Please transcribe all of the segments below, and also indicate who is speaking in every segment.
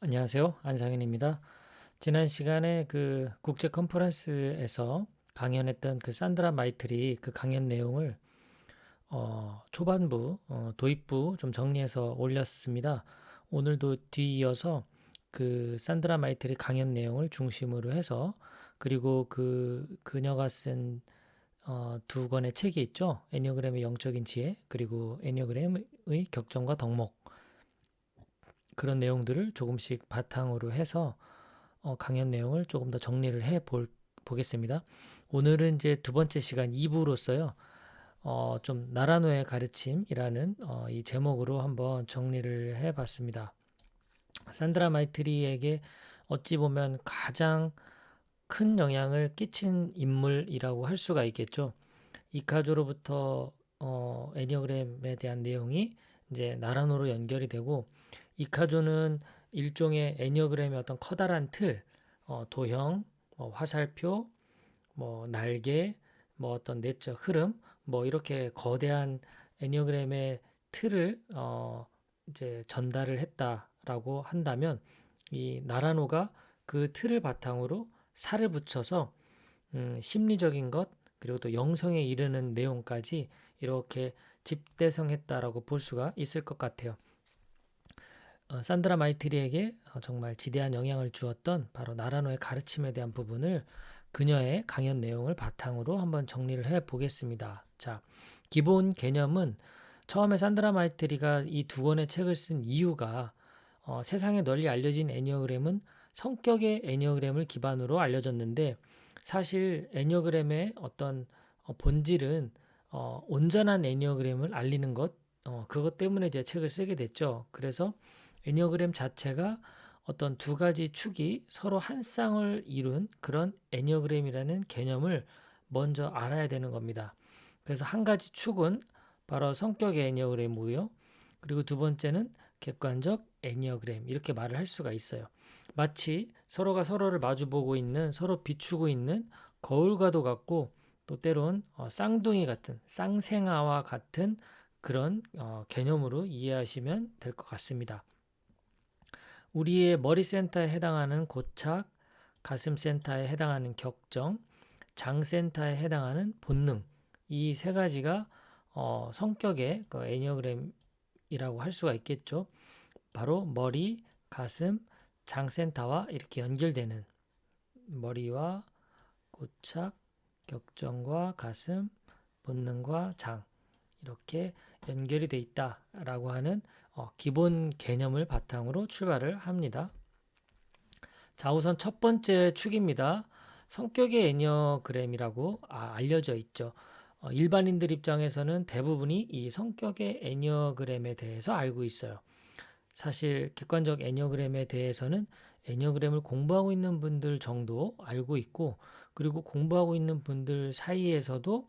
Speaker 1: 안녕하세요. 안상현입니다. 지난 시간에 그 국제 컨퍼런스에서 강연했던 그 산드라 마이틀이 그 강연 내용을 어, 초반부, 어, 도입부 좀 정리해서 올렸습니다. 오늘도 뒤이어서 그 산드라 마이틀이 강연 내용을 중심으로 해서 그리고 그 그녀가 쓴 어, 두 권의 책이 있죠. 애니어그램의 영적인 지혜 그리고 애니어그램의 격정과 덕목 그런 내용들을 조금씩 바탕으로 해서 어, 강연 내용을 조금 더 정리를 해 볼, 보겠습니다. 오늘은 이제 두 번째 시간 2부로서요. 어, 좀 나라노의 가르침이라는 어, 이 제목으로 한번 정리를 해 봤습니다. 산드라 마이트리에게 어찌 보면 가장 큰 영향을 끼친 인물이라고 할 수가 있겠죠. 이카조로부터 어, 애니어그램에 대한 내용이 이제 나라노로 연결이 되고 이카조는 일종의 애니어그램의 어떤 커다란 틀, 어, 도형, 뭐 화살표, 뭐 날개, 뭐 어떤 내적 흐름, 뭐 이렇게 거대한 애니어그램의 틀을 어, 이제 전달을 했다라고 한다면 이 나라노가 그 틀을 바탕으로 살을 붙여서 음, 심리적인 것 그리고 또 영성에 이르는 내용까지 이렇게 집대성했다라고 볼 수가 있을 것 같아요. 어, 산드라 마이트리에게 어, 정말 지대한 영향을 주었던 바로 나라노의 가르침에 대한 부분을 그녀의 강연 내용을 바탕으로 한번 정리를 해 보겠습니다. 자, 기본 개념은 처음에 산드라 마이트리가 이 두 권의 책을 쓴 이유가 어, 세상에 널리 알려진 애니어그램은 성격의 애니어그램을 기반으로 알려졌는데 사실 애니어그램의 어떤 어, 본질은 어, 온전한 애니어그램을 알리는 것 어, 그것 때문에 제 책을 쓰게 됐죠. 그래서 애니어그램 자체가 어떤 두 가지 축이 서로 한 쌍을 이룬 그런 애니어그램이라는 개념을 먼저 알아야 되는 겁니다. 그래서 한 가지 축은 바로 성격의 애니어그램이고요. 그리고 두 번째는 객관적 애니어그램 이렇게 말을 할 수가 있어요. 마치 서로가 서로를 마주보고 있는 서로 비추고 있는 거울과도 같고 또 때론 어, 쌍둥이 같은 쌍생아와 같은 그런 어, 개념으로 이해하시면 될 것 같습니다. 우리의 머리 센터에 해당하는 고착, 가슴 센터에 해당하는 격정, 장 센터에 해당하는 본능 이 세 가지가 어, 성격의 그 애니어그램이라고 할 수가 있겠죠. 바로 머리, 가슴, 장 센터와 이렇게 연결되는 머리와 고착, 격정과 가슴, 본능과 장 이렇게 연결이 돼 있다라고 하는 어, 기본 개념을 바탕으로 출발을 합니다. 자, 우선 첫 번째 축입니다. 성격의 애니어그램이라고 아, 알려져 있죠. 어, 일반인들 입장에서는 대부분이 이 성격의 애니어그램에 대해서 알고 있어요. 사실 객관적 애니어그램에 대해서는 애니어그램을 공부하고 있는 분들 정도 알고 있고 그리고 공부하고 있는 분들 사이에서도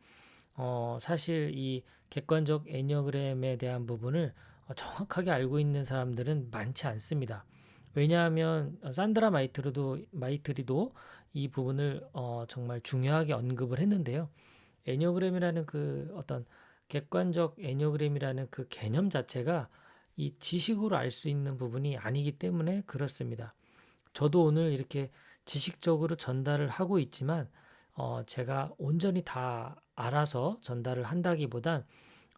Speaker 1: 어, 사실 이 객관적 애니어그램에 대한 부분을 어, 정확하게 알고 있는 사람들은 많지 않습니다. 왜냐하면 산드라 마이트르도 마이트리도 이 부분을 어, 정말 중요하게 언급을 했는데요. 애니어그램이라는 그 어떤 객관적 애니어그램이라는 그 개념 자체가 이 지식으로 알 수 있는 부분이 아니기 때문에 그렇습니다. 저도 오늘 이렇게 지식적으로 전달을 하고 있지만 어, 제가 온전히 다 알아서 전달을 한다기보단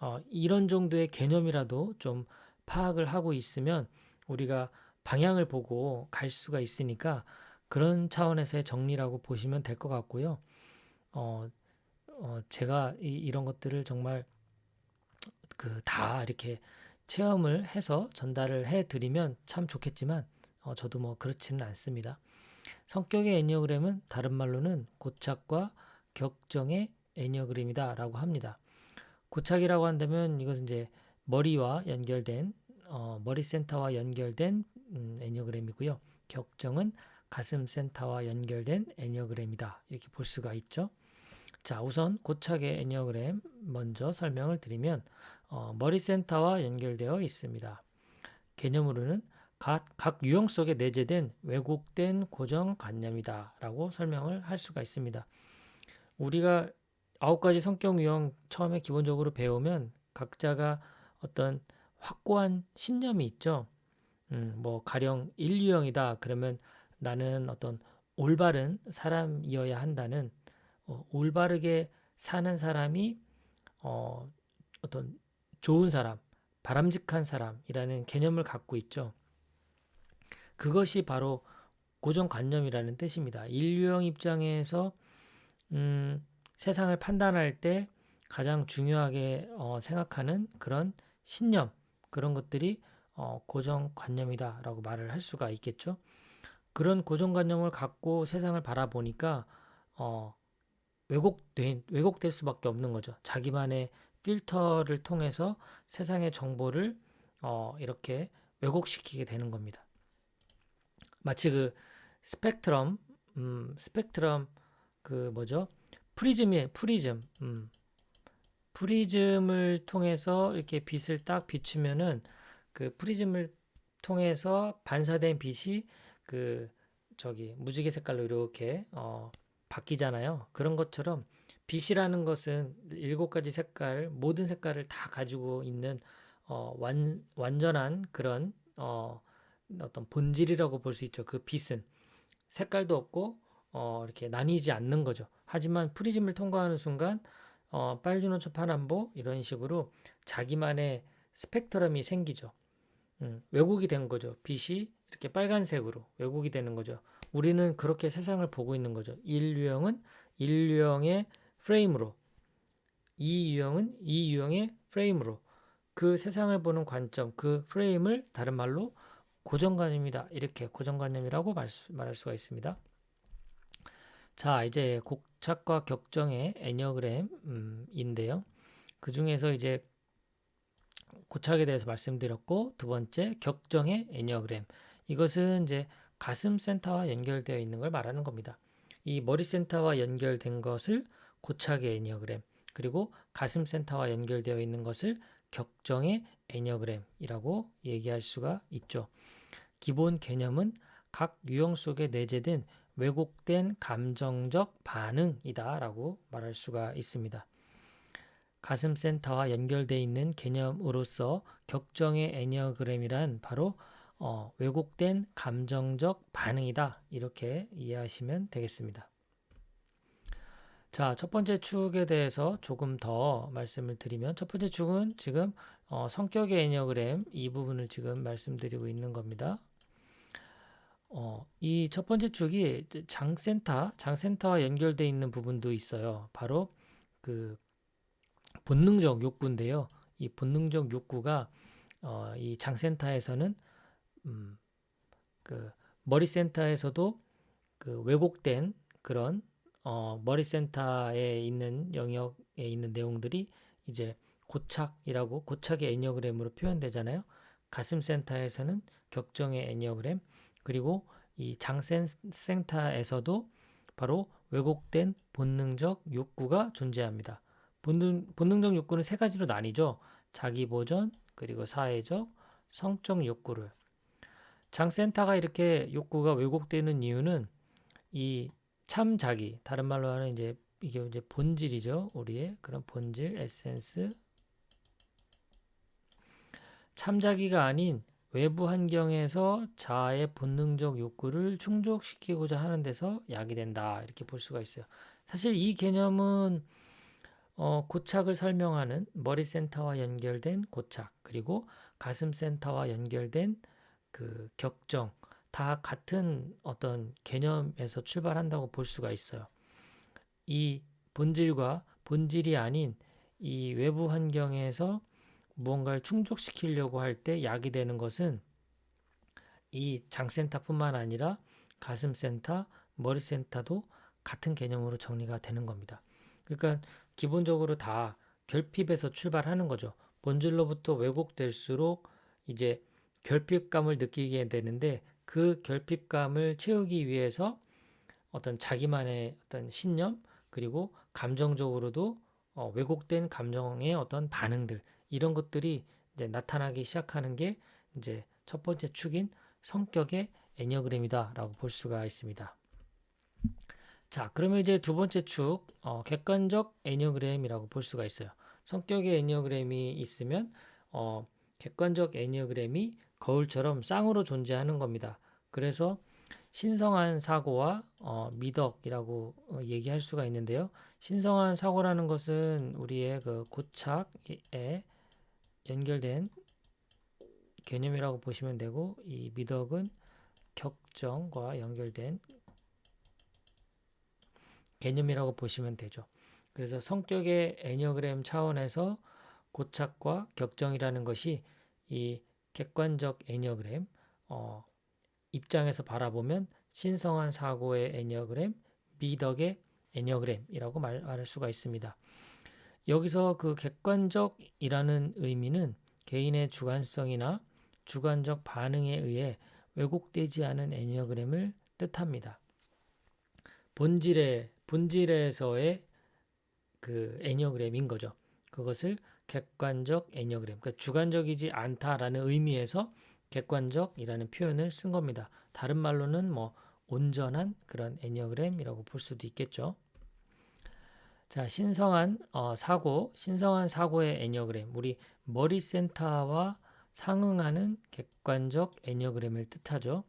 Speaker 1: 어, 이런 정도의 개념이라도 좀 파악을 하고 있으면 우리가 방향을 보고 갈 수가 있으니까 그런 차원에서의 정리라고 보시면 될 것 같고요. 어, 어, 제가 이, 런 것들을 정말 그 다 이렇게 체험을 해서 전달을 해 드리면 참 좋겠지만 어, 저도 뭐 그렇지는 않습니다. 성격의 애니어그램은 다른 말로는 고착과 격정의 애니어그램이다라고 합니다. 고착이라고 한다면 이것은 이제 머리와 연결된 어, 머리 센터와 연결된 음, 애니어그램이고요. 격정은 가슴 센터와 연결된 애니어그램이다. 이렇게 볼 수가 있죠. 자, 우선 고착의 애니어그램 먼저 설명을 드리면 어, 머리 센터와 연결되어 있습니다. 개념으로는 각, 각 유형 속에 내재된 왜곡된 고정관념이다 라고 설명을 할 수가 있습니다. 우리가 아홉 가지 성격 유형 처음에 기본적으로 배우면 각자가 어떤 확고한 신념이 있죠. 음, 뭐 가령 인류형이다 그러면 나는 어떤 올바른 사람이어야 한다는 어, 올바르게 사는 사람이 어, 어떤 좋은 사람, 바람직한 사람이라는 개념을 갖고 있죠. 그것이 바로 고정관념이라는 뜻입니다. 인류형 입장에서 음, 세상을 판단할 때 가장 중요하게 어, 생각하는 그런 신념 그런 것들이 어, 고정관념이다라고 말을 할 수가 있겠죠. 그런 고정관념을 갖고 세상을 바라보니까 어, 왜곡된 왜곡될 수밖에 없는 거죠. 자기만의 필터를 통해서 세상의 정보를 어, 이렇게 왜곡시키게 되는 겁니다. 마치 그 스펙트럼, 음, 스펙트럼 그 뭐죠? 프리즘이에요. 프리즘. 음. 프리즘을 통해서 이렇게 빛을 딱 비추면은 그 프리즘을 통해서 반사된 빛이 그 저기 무지개 색깔로 이렇게 어 바뀌잖아요. 그런 것처럼 빛이라는 것은 일곱 가지 색깔, 모든 색깔을 다 가지고 있는 어 완, 완전한 그런 어 어떤 본질이라고 볼 수 있죠. 그 빛은 색깔도 없고 어 이렇게 나뉘지 않는 거죠. 하지만 프리즘을 통과하는 순간 어 빨주노초 파남보 이런 식으로 자기만의 스펙트럼이 생기죠. 음, 왜곡이 된 거죠. 빛이 이렇게 빨간색으로 왜곡이 되는 거죠. 우리는 그렇게 세상을 보고 있는 거죠. 1유형은 1유형의 프레임으로 2유형은 2유형의 프레임으로 그 세상을 보는 관점, 그 프레임을 다른 말로 고정관념이다. 이렇게 고정관념이라고 말할 수가 있습니다. 자, 이제 곡착과 격정의 애니어그램인데요. 그 중에서 이제 고착에 대해서 말씀드렸고 두 번째 격정의 애니어그램. 이것은 이제 가슴 센터와 연결되어 있는 걸 말하는 겁니다. 이 머리 센터와 연결된 것을 고착의 애니어그램, 그리고 가슴 센터와 연결되어 있는 것을 격정의 애니어그램이라고 얘기할 수가 있죠. 기본 개념은 각 유형 속에 내재된 왜곡된 감정적 반응이다라고 말할 수가 있습니다. 가슴 센터와 연결되어 있는 개념으로서 격정의 애니어그램이란 바로 어, 왜곡된 감정적 반응이다. 이렇게 이해하시면 되겠습니다. 자, 첫 번째 축에 대해서 조금 더 말씀을 드리면 첫 번째 축은 지금 어, 성격의 애니어그램 이 부분을 지금 말씀드리고 있는 겁니다. 어, 이 첫 번째 축이 장센터, 장센터와 연결되어 있는 부분도 있어요. 바로 그 본능적 욕구인데요. 이 본능적 욕구가 어, 이 장센터에서는 음, 그 머리 센터에서도 그 왜곡된 그런 어, 머리 센터에 있는 영역에 있는 내용들이 이제 고착이라고 고착의 애니어그램으로 표현되잖아요. 가슴 센터에서는 격정의 애니어그램 그리고 이 장센 센터에서도 바로 왜곡된 본능적 욕구가 존재합니다. 본능, 본능적 욕구는 세 가지로 나뉘죠. 자기 보전, 그리고 사회적, 성적 욕구를. 장센터가 이렇게 욕구가 왜곡되는 이유는 이 참 자기, 다른 말로 하는 이제 이게 이제 본질이죠. 우리의 그런 본질, 에센스. 참 자기가 아닌 외부 환경에서 자아의 본능적 욕구를 충족시키고자 하는 데서 야기된다. 이렇게 볼 수가 있어요. 사실 이 개념은 어, 고착을 설명하는 머리 센터와 연결된 고착, 그리고 가슴 센터와 연결된 그 격정, 다 같은 어떤 개념에서 출발한다고 볼 수가 있어요. 이 본질과 본질이 아닌 이 외부 환경에서 무언가를 충족시키려고 할 때 약이 되는 것은 이 장센터뿐만 아니라 가슴센터, 머리센터도 같은 개념으로 정리가 되는 겁니다. 그러니까 기본적으로 다 결핍에서 출발하는 거죠. 본질로부터 왜곡될수록 이제 결핍감을 느끼게 되는데 그 결핍감을 채우기 위해서 어떤 자기만의 어떤 신념 그리고 감정적으로도 어, 왜곡된 감정의 어떤 반응들 이런 것들이 이제 나타나기 시작하는 게 이제 첫 번째 축인 성격의 애니어그램이다라고 볼 수가 있습니다. 자, 그러면 이제 두 번째 축 어, 객관적 애니어그램이라고 볼 수가 있어요. 성격의 애니어그램이 있으면 어, 객관적 애니어그램이 거울처럼 쌍으로 존재하는 겁니다. 그래서 신성한 사고와 어, 미덕이라고 어, 얘기할 수가 있는데요. 신성한 사고라는 것은 우리의 그 고착에 연결된 개념이라고 보시면 되고 이 미덕은 격정과 연결된 개념이라고 보시면 되죠. 그래서 성격의 애니어그램 차원에서 고착과 격정이라는 것이 이 객관적 애니어그램 어, 입장에서 바라보면 신성한 사고의 애니어그램, 미덕의 애니어그램이라고 말할 수가 있습니다. 여기서 그 객관적이라는 의미는 개인의 주관성이나 주관적 반응에 의해 왜곡되지 않은 애니어그램을 뜻합니다. 본질의 본질에서의 그 애니어그램인 거죠. 그것을 객관적 애니어그램, 그러니까 주관적이지 않다라는 의미에서 객관적이라는 표현을 쓴 겁니다. 다른 말로는 뭐 온전한 그런 애니어그램이라고 볼 수도 있겠죠. 자, 신성한 어, 사고, 신성한 사고의 애니어그램, 우리 머리 센터와 상응하는 객관적 애니어그램을 뜻하죠.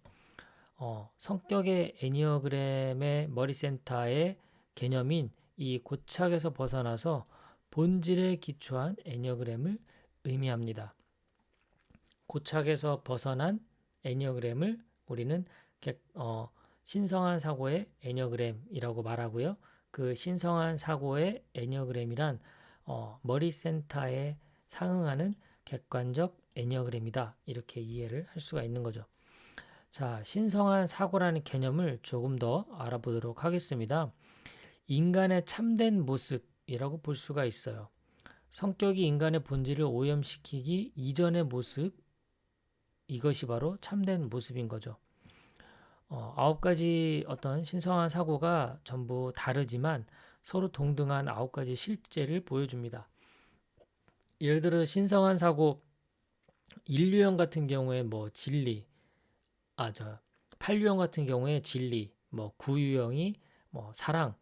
Speaker 1: 어, 성격의 애니어그램의 머리 센터의 개념인 이 고착에서 벗어나서 본질에 기초한 애니어그램을 의미합니다. 고착에서 벗어난 애니어그램을 우리는 어, 신성한 사고의 애니어그램이라고 말하고요. 그 신성한 사고의 애니어그램이란 어, 머리 센터에 상응하는 객관적 애니어그램이다. 이렇게 이해를 할 수가 있는 거죠. 자, 신성한 사고라는 개념을 조금 더 알아보도록 하겠습니다. 인간의 참된 모습이라고 볼 수가 있어요. 성격이 인간의 본질을 오염시키기 이전의 모습, 이것이 바로 참된 모습인 거죠. 어, 아홉 가지 어떤 신성한 사고가 전부 다르지만 서로 동등한 아홉 가지 실제를 보여줍니다. 예를 들어 신성한 사고 인류형 같은 경우에 뭐 진리, 아 저 팔류형 같은 경우에 진리, 뭐 구유형이 뭐 사랑,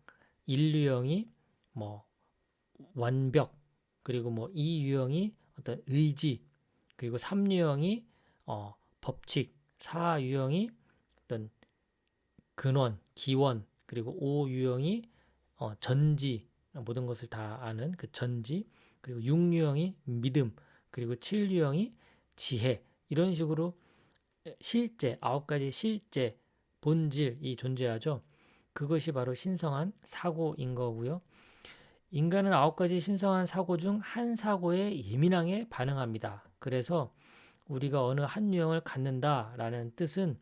Speaker 1: 인류형이 뭐 완벽, 그리고 뭐 이유형이 어떤 의지, 그리고 삼류형이 어, 법칙, 사유형이 근원, 기원, 그리고 오유형이 어, 전지, 모든 것을 다 아는 그 전지, 그리고 육유형이 믿음, 그리고 칠유형이 지혜, 이런 식으로 실제, 아홉 가지 실제, 본질이 존재하죠. 그것이 바로 신성한 사고인 거고요. 인간은 아홉 가지 신성한 사고 중 한 사고에 예민하게 반응합니다. 그래서 우리가 어느 한 유형을 갖는다라는 뜻은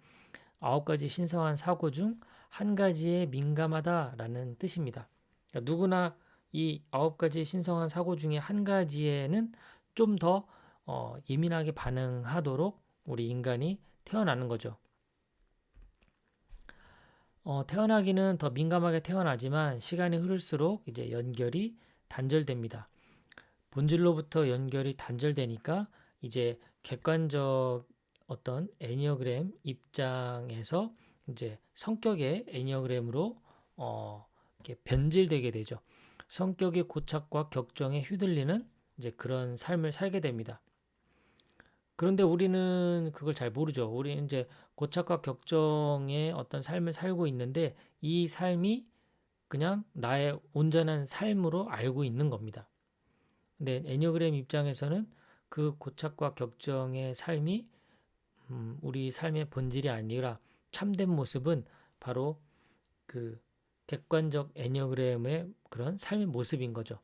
Speaker 1: 아홉 가지 신성한 사고 중 한 가지에 민감하다라는 뜻입니다. 그러니까 누구나 이 아홉 가지 신성한 사고 중에 한 가지에는 좀더 어, 예민하게 반응하도록 우리 인간이 태어나는 거죠. 어, 태어나기는 더 민감하게 태어나지만 시간이 흐를수록 이제 연결이 단절됩니다. 본질로부터 연결이 단절되니까 이제 객관적 어떤 애니어그램 입장에서 이제 성격의 애니어그램으로 어, 이렇게 변질되게 되죠. 성격의 고착과 격정에 휘둘리는 이제 그런 삶을 살게 됩니다. 그런데 우리는 그걸 잘 모르죠. 우리 이제 고착과 격정의 어떤 삶을 살고 있는데 이 삶이 그냥 나의 온전한 삶으로 알고 있는 겁니다. 근데 애니어그램 입장에서는 그 고착과 격정의 삶이 음, 우리 삶의 본질이 아니라 참된 모습은 바로 그 객관적 애니어그램의 그런 삶의 모습인 거죠.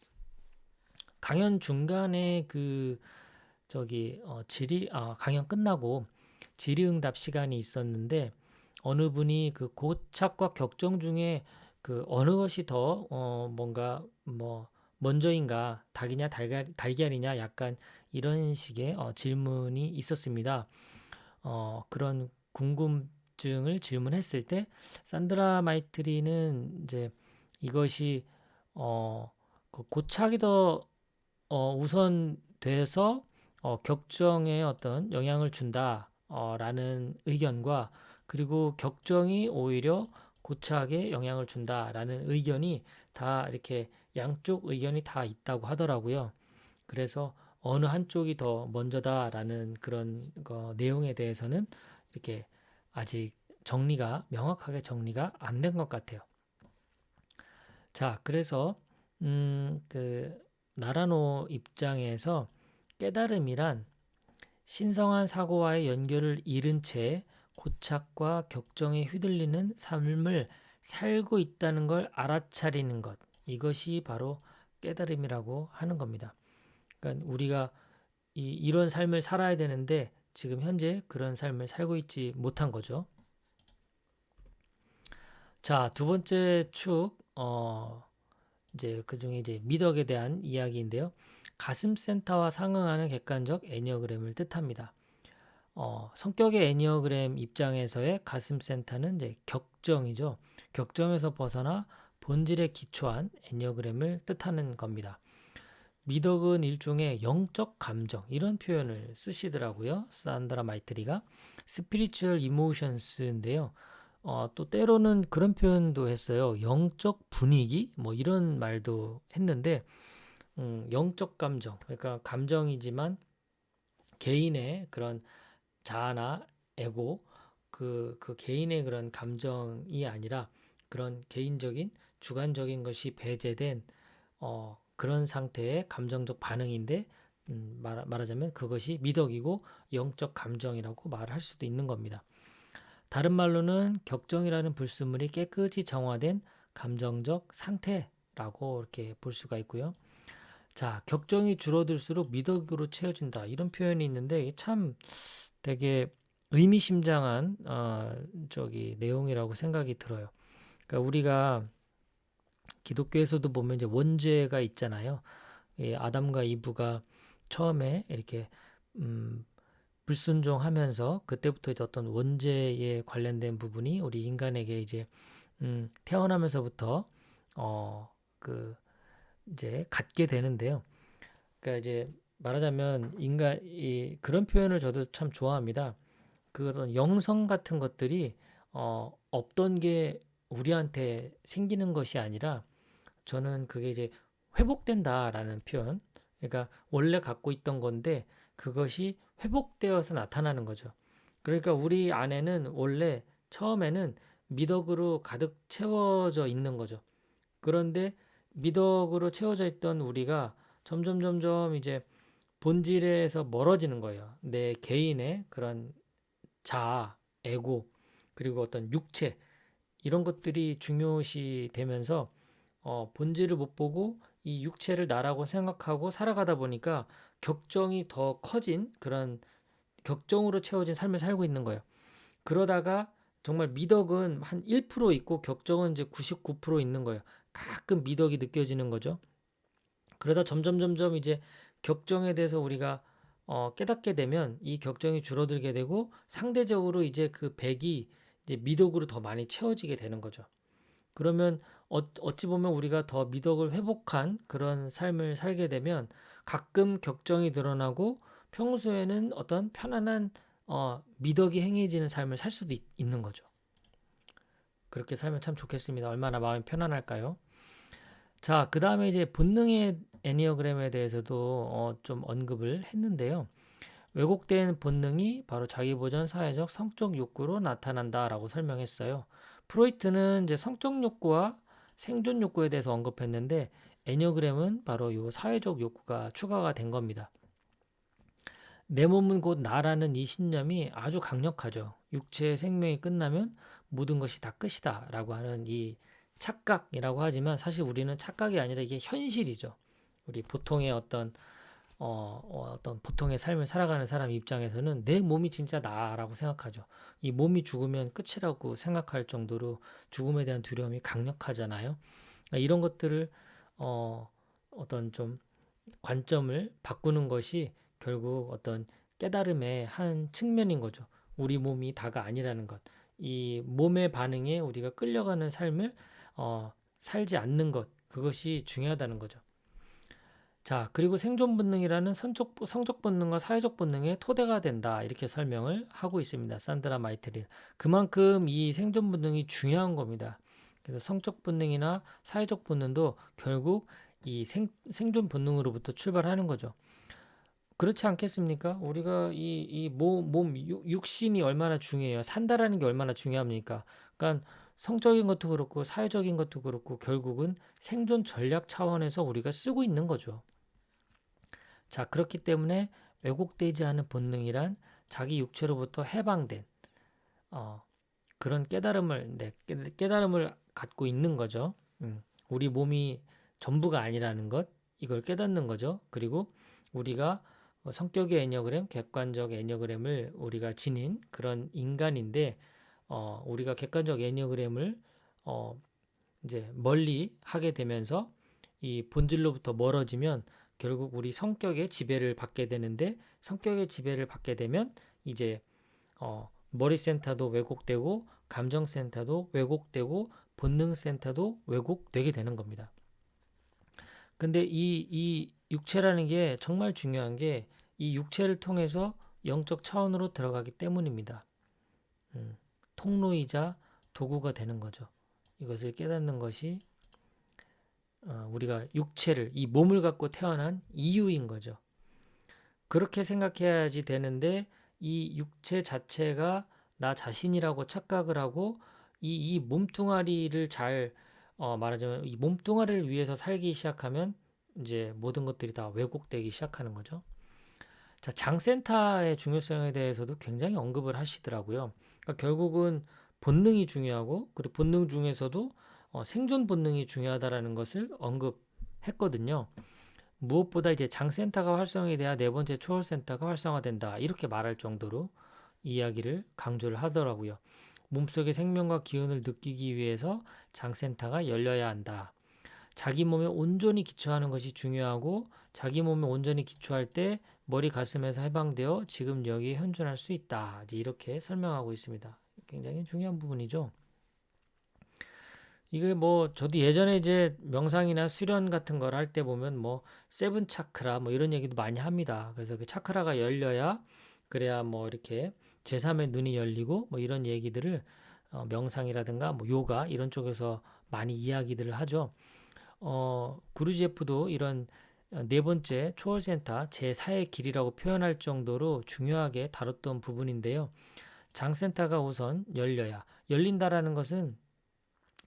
Speaker 1: 강연 중간에 그 저기 어, 질의 아, 강연 끝나고 질의응답 시간이 있었는데 어느 분이 그 고착과 격정 중에 그 어느 것이 더 어, 뭔가 뭐 먼저인가 닭이냐 달걀, 달걀이냐 약간 이런 식의 어, 질문이 있었습니다. 어, 그런 궁금증을 질문했을 때 산드라 마이트리는 이제 이것이 어, 그 고착이 더 어, 우선 돼서 어, 격정에 어떤 영향을 준다라는 어, 의견과 그리고 격정이 오히려 고착에 영향을 준다라는 의견이 다 이렇게 양쪽 의견이 다 있다고 하더라고요. 그래서 어느 한쪽이 더 먼저다라는 그런 거 내용에 대해서는 이렇게 아직 정리가 명확하게 정리가 안 된 것 같아요. 자, 그래서 음, 그 나라노 입장에서 깨달음이란 신성한 사고와의 연결을 잃은 채 고착과 격정에 휘둘리는 삶을 살고 있다는 걸 알아차리는 것. 이것이 바로 깨달음이라고 하는 겁니다. 그러니까 우리가 이, 이런 삶을 살아야 되는데 지금 현재 그런 삶을 살고 있지 못한 거죠. 자, 두 번째 축, 어, 이제 그 중에 이제 미덕에 대한 이야기인데요. 가슴 센터와 상응하는 객관적 애니어그램을 뜻합니다. 어, 성격의 애니어그램 입장에서의 가슴 센터는 이제 격정이죠. 격정에서 벗어나 본질에 기초한 애니어그램을 뜻하는 겁니다. 미덕은 일종의 영적 감정 이런 표현을 쓰시더라고요. 산드라 마이트리가 스피리추얼 이모션스인데요. 어, 또 때로는 그런 표현도 했어요. 영적 분위기 뭐 이런 말도 했는데 음, 영적 감정 그러니까 감정이지만 개인의 그런 자아나 에고 그, 그 개인의 그런 감정이 아니라 그런 개인적인 주관적인 것이 배제된 어, 그런 상태의 감정적 반응인데 음, 말, 말하자면 그것이 미덕이고 영적 감정이라고 말할 수도 있는 겁니다. 다른 말로는 격정이라는 불순물이 깨끗이 정화된 감정적 상태라고 이렇게 볼 수가 있고요. 자, 격정이 줄어들수록 미덕으로 채워진다. 이런 표현이 있는데 참 되게 의미심장한 어, 저기 내용이라고 생각이 들어요. 그러니까 우리가 기독교에서도 보면 이제 원죄가 있잖아요. 이 아담과 이브가 처음에 이렇게 음, 불순종하면서 그때부터 이제 어떤 원죄에 관련된 부분이 우리 인간에게 이제 음, 태어나면서부터 어 그 이제 갖게 되는데요. 그러니까 이제 말하자면 인간 이 그런 표현을 저도 참 좋아합니다. 그 어떤 영성 같은 것들이 어 없던 게 우리한테 생기는 것이 아니라 저는 그게 이제 회복된다라는 표현. 그러니까 원래 갖고 있던 건데 그것이 회복되어서 나타나는 거죠. 그러니까 우리 안에는 원래 처음에는 미덕으로 가득 채워져 있는 거죠. 그런데 미덕으로 채워져 있던 우리가 점점 점점 이제 본질에서 멀어지는 거예요. 내 개인의 그런 자아, 에고, 그리고 어떤 육체 이런 것들이 중요시 되면서 어, 본질을 못 보고 이 육체를 나라고 생각하고 살아가다 보니까 격정이 더 커진 그런 격정으로 채워진 삶을 살고 있는 거예요. 그러다가 정말 미덕은 한 1% 있고 격정은 이제 99% 있는 거예요. 가끔 미덕이 느껴지는 거죠. 그러다 점점 점점 이제 격정에 대해서 우리가 어, 깨닫게 되면 이 격정이 줄어들게 되고 상대적으로 이제 그 백이 이제 미덕으로 더 많이 채워지게 되는 거죠. 그러면 어, 어찌 보면 우리가 더 미덕을 회복한 그런 삶을 살게 되면 가끔 격정이 드러나고 평소에는 어떤 편안한 어, 미덕이 행해지는 삶을 살 수도 있, 있는 거죠. 그렇게 살면 참 좋겠습니다. 얼마나 마음이 편안할까요? 자, 그 다음에 이제 본능의 애니어그램에 대해서도 어, 좀 언급을 했는데요. 왜곡된 본능이 바로 자기보전 사회적 성적 욕구로 나타난다라고 설명했어요. 프로이트는 이제 성적 욕구와 생존 욕구에 대해서 언급했는데 애니어그램은 바로 이 사회적 욕구가 추가가 된 겁니다. 내 몸은 곧 나라는 이 신념이 아주 강력하죠. 육체의 생명이 끝나면 모든 것이 다 끝이다 라고 하는 이 착각이라고 하지만 사실 우리는 착각이 아니라 이게 현실이죠. 우리 보통의 어떤 어, 어, 떤 보통의 삶을 살아가는 사람 입장에서는 내 몸이 진짜 나라고 생각하죠. 이 몸이 죽으면 끝이라고 생각할 정도로 죽음에 대한 두려움이 강력하잖아요. 그러니까 이런 것들을 어, 어떤 좀 관점을 바꾸는 것이 결국 어떤 깨달음의 한 측면인 거죠. 우리 몸이 다가 아니라는 것. 이 몸의 반응에 우리가 끌려가는 삶을 어, 살지 않는 것. 그것이 중요하다는 거죠. 자, 그리고 생존 본능이라는 성적, 성적 본능과 사회적 본능의 토대가 된다. 이렇게 설명을 하고 있습니다. 산드라 마이트리. 그만큼 이 생존 본능이 중요한 겁니다. 그래서 성적 본능이나 사회적 본능도 결국 이 생, 생존 본능으로부터 출발하는 거죠. 그렇지 않겠습니까? 우리가 이, 이 몸, 몸, 육- 육신이 얼마나 중요해요. 산다라는 게 얼마나 중요합니까? 그러니까 성적인 것도 그렇고 사회적인 것도 그렇고 결국은 생존 전략 차원에서 우리가 쓰고 있는 거죠. 자, 그렇기 때문에 왜곡되지 않은 본능이란 자기 육체로부터 해방된 어, 그런 깨달음을 네, 깨- 깨달음을 갖고 있는 거죠. 음, 우리 몸이 전부가 아니라는 것 이걸 깨닫는 거죠. 그리고 우리가 어, 성격의 애니어그램, 객관적 애니어그램을 우리가 지닌 그런 인간인데 어, 우리가 객관적 애니어그램을 어, 이제 멀리 하게 되면서 이 본질로부터 멀어지면 결국 우리 성격의 지배를 받게 되는데 성격의 지배를 받게 되면 이제 어, 머리 센터도 왜곡되고 감정 센터도 왜곡되고 본능 센터도 왜곡되게 되는 겁니다. 근데 이, 이 육체라는 게 정말 중요한 게 이 육체를 통해서 영적 차원으로 들어가기 때문입니다. 음, 통로이자 도구가 되는 거죠. 이것을 깨닫는 것이 어, 우리가 육체를 이 몸을 갖고 태어난 이유인 거죠. 그렇게 생각해야지 되는데 이 육체 자체가 나 자신이라고 착각을 하고 이, 이 몸뚱아리를 잘 어, 말하자면 이 몸뚱아리를 위해서 살기 시작하면 이제 모든 것들이 다 왜곡되기 시작하는 거죠. 자, 장센터의 중요성에 대해서도 굉장히 언급을 하시더라고요. 그러니까 결국은 본능이 중요하고 그리고 본능 중에서도 어, 생존 본능이 중요하다라는 것을 언급했거든요. 무엇보다 이제 장센터가 활성이 돼야 네 번째 초월센터가 활성화된다. 이렇게 말할 정도로 이야기를 강조를 하더라고요. 몸속의 생명과 기운을 느끼기 위해서 장센터가 열려야 한다. 자기 몸에 온전히 기초하는 것이 중요하고 자기 몸에 온전히 기초할 때 머리 가슴에서 해방되어 지금 여기에 현존할 수 있다. 이렇게 설명하고 있습니다. 굉장히 중요한 부분이죠. 이게 뭐 저도 예전에 이제 명상이나 수련 같은 걸 할 때 보면 뭐 세븐 차크라 뭐 이런 얘기도 많이 합니다. 그래서 그 차크라가 열려야 그래야 뭐 이렇게 제3의 눈이 열리고 뭐 이런 얘기들을 어, 명상이라든가 뭐 요가 이런 쪽에서 많이 이야기들을 하죠. 어, 구루제프도 이런 어, 네 번째 초월센터 제4의 길이라고 표현할 정도로 중요하게 다뤘던 부분인데요. 장센터가 우선 열려야 열린다라는 것은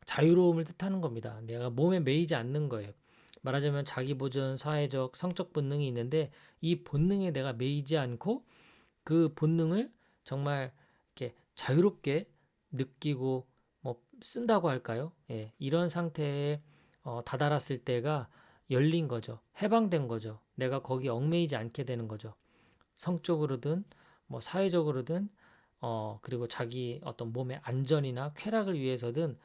Speaker 1: 자유로움을 뜻하는 겁니다. 내가 몸에 매이지 않는 거예요. 말하자면 자기 보존, 사회적, 성적 본능이 있는데 이 본능에 내가 매이지 않고 그 본능을 정말 이렇게 자유롭게 느끼고 뭐 쓴다고 할까요? 예, 이런 상태에 어, 다다랐을 때가 열린 거죠. 해방된 거죠. 내가 거기 얽매이지 않게 되는 거죠. 성적으로든 뭐 사회적으로든 어, 그리고 자기 어떤 몸의 안전이나 쾌락을 위해서든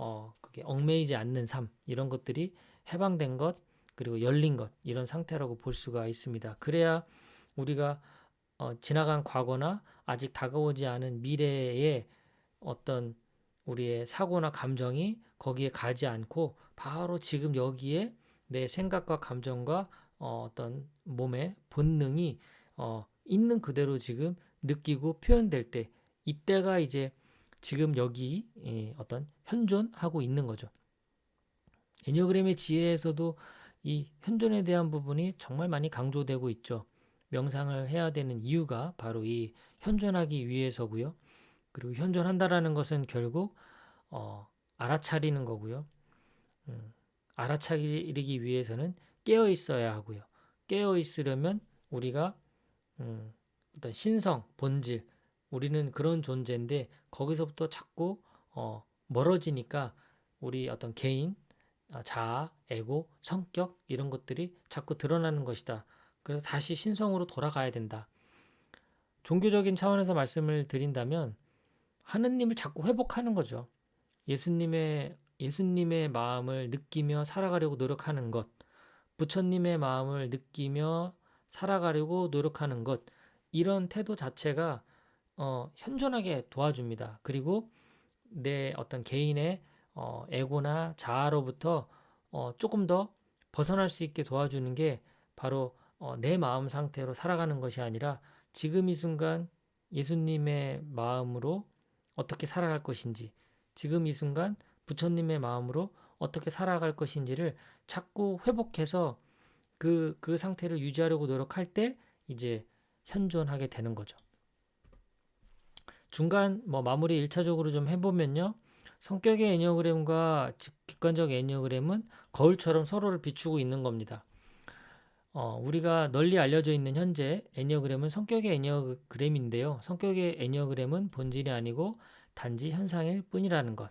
Speaker 1: 어, 그게 얽매이지 않는 삶 이런 것들이 해방된 것 그리고 열린 것 이런 상태라고 볼 수가 있습니다. 그래야 우리가 어, 지나간 과거나 아직 다가오지 않은 미래의 어떤 우리의 사고나 감정이 거기에 가지 않고 바로 지금 여기에 내 생각과 감정과 어, 어떤 몸의 본능이 어, 있는 그대로 지금 느끼고 표현될 때 이때가 이제 지금 여기 예, 어떤 현존하고 있는 거죠. 애니어그램의 지혜에서도 이 현존에 대한 부분이 정말 많이 강조되고 있죠. 명상을 해야 되는 이유가 바로 이 현존하기 위해서고요. 그리고 현존한다라는 것은 결국 어, 알아차리는 거고요. 음, 알아차리기 위해서는 깨어 있어야 하고요. 깨어 있으려면 우리가 음, 어떤 신성, 본질, 우리는 그런 존재인데 거기서부터 자꾸 어, 멀어지니까 우리 어떤 개인, 아, 자아, 에고, 성격 이런 것들이 자꾸 드러나는 것이다. 그래서 다시 신성으로 돌아가야 된다. 종교적인 차원에서 말씀을 드린다면 하느님을 자꾸 회복하는 거죠. 예수님의 예수님의 마음을 느끼며 살아가려고 노력하는 것, 부처님의 마음을 느끼며 살아가려고 노력하는 것, 이런 태도 자체가 어, 현존하게 도와줍니다. 그리고 내 어떤 개인의 어, 에고나 자아로부터 어, 조금 더 벗어날 수 있게 도와주는 게 바로 어, 내 마음 상태로 살아가는 것이 아니라 지금 이 순간 예수님의 마음으로 어떻게 살아갈 것인지, 지금 이 순간 부처님의 마음으로 어떻게 살아갈 것인지를 자꾸 회복해서 그, 그 상태를 유지하려고 노력할 때 이제 현존하게 되는 거죠. 중간 뭐 마무리 1차적으로 좀 해보면요. 성격의 애니어그램과 직- 객관적 애니어그램은 거울처럼 서로를 비추고 있는 겁니다. 어, 우리가 널리 알려져 있는 현재 애니어그램은 성격의 애니어그램인데요. 성격의 애니어그램은 본질이 아니고 단지 현상일 뿐이라는 것.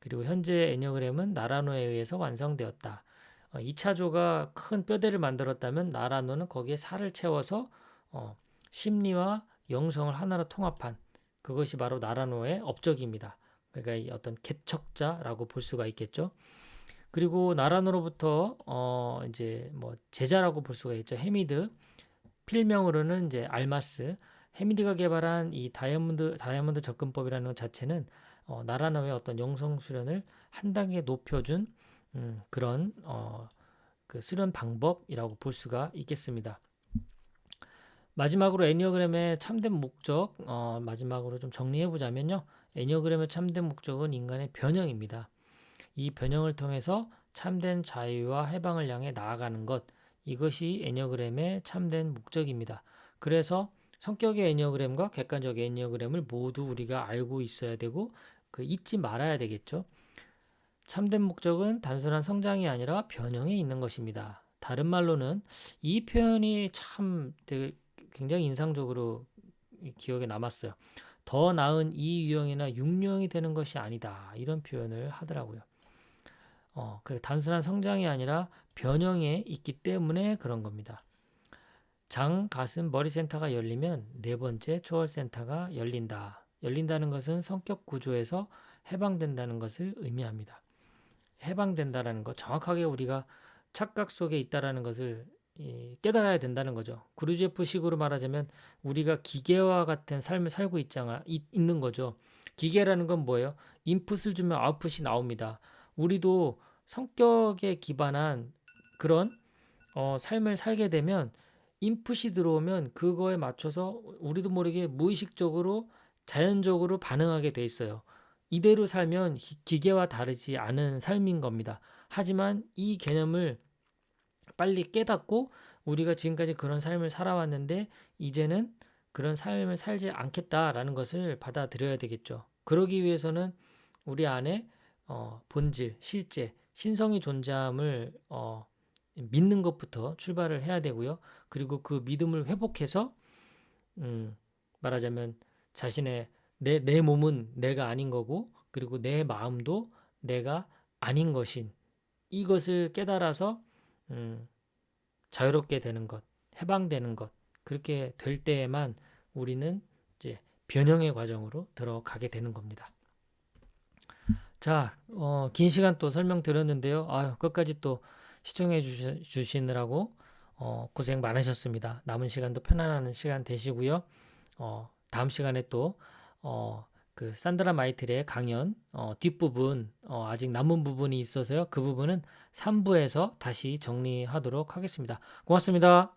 Speaker 1: 그리고 현재 애니어그램은 나라노에 의해서 완성되었다. 어, 2차조가 큰 뼈대를 만들었다면 나라노는 거기에 살을 채워서 어, 심리와 영성을 하나로 통합한 그것이 바로 나라노의 업적입니다. 그러니까 이 어떤 개척자라고 볼 수가 있겠죠. 그리고 나라노로부터 어 이제 뭐 제자라고 볼 수가 있죠. 헤미드 필명으로는 이제 알마스 헤미드가 개발한 이 다이아몬드 다이아몬드 접근법이라는 것 자체는 어, 나라노의 어떤 영성 수련을 한 단계 높여준 음, 그런 어, 그 수련 방법이라고 볼 수가 있겠습니다. 마지막으로 애니어그램의 참된 목적 어, 마지막으로 좀 정리해 보자면요. 애니어그램의 참된 목적은 인간의 변형입니다. 이 변형을 통해서 참된 자유와 해방을 향해 나아가는 것 이것이 애니어그램의 참된 목적입니다. 그래서 성격의 애니어그램과 객관적 애니어그램을 모두 우리가 알고 있어야 되고 그 잊지 말아야 되겠죠. 참된 목적은 단순한 성장이 아니라 변형에 있는 것입니다. 다른 말로는 이 표현이 참 되게 굉장히 인상적으로 기억에 남았어요. 더 나은 이 유형이나 육류형이 되는 것이 아니다. 이런 표현을 하더라고요. 어, 그 단순한 성장이 아니라 변형에 있기 때문에 그런 겁니다. 장, 가슴, 머리 센터가 열리면 네 번째 초월 센터가 열린다. 열린다는 것은 성격 구조에서 해방된다는 것을 의미합니다. 해방된다라는 것, 정확하게 우리가 착각 속에 있다라는 것을 이, 깨달아야 된다는 거죠. 구루제프 식으로 말하자면 우리가 기계와 같은 삶을 살고 있잖아, 있, 있는 거죠. 기계라는 건 뭐예요? 인풋을 주면 아웃풋이 나옵니다. 우리도 성격에 기반한 그런 어, 삶을 살게 되면 인풋이 들어오면 그거에 맞춰서 우리도 모르게 무의식적으로 자연적으로 반응하게 돼 있어요. 이대로 살면 기- 기계와 다르지 않은 삶인 겁니다. 하지만 이 개념을 빨리 깨닫고 우리가 지금까지 그런 삶을 살아왔는데 이제는 그런 삶을 살지 않겠다라는 것을 받아들여야 되겠죠. 그러기 위해서는 우리 안에 어, 본질, 실제, 신성이 존재함을 어, 믿는 것부터 출발을 해야 되고요. 그리고 그 믿음을 회복해서 음, 말하자면 자신의 내, 내 몸은 내가 아닌 거고 그리고 내 마음도 내가 아닌 것인 이것을 깨달아서 음, 자유롭게 되는 것, 해방되는 것 그렇게 될 때에만 우리는 이제 변형의 과정으로 들어가게 되는 겁니다. 자, 어, 긴 시간 또 설명드렸는데요. 아유, 끝까지 또 시청해 주시, 주시느라고 어, 고생 많으셨습니다. 남은 시간도 편안한 시간 되시고요. 어, 다음 시간에 또 어, 그 산드라 마이틀의 강연 어, 뒷부분 어, 아직 남은 부분이 있어서요. 그 부분은 3부에서 다시 정리하도록 하겠습니다. 고맙습니다.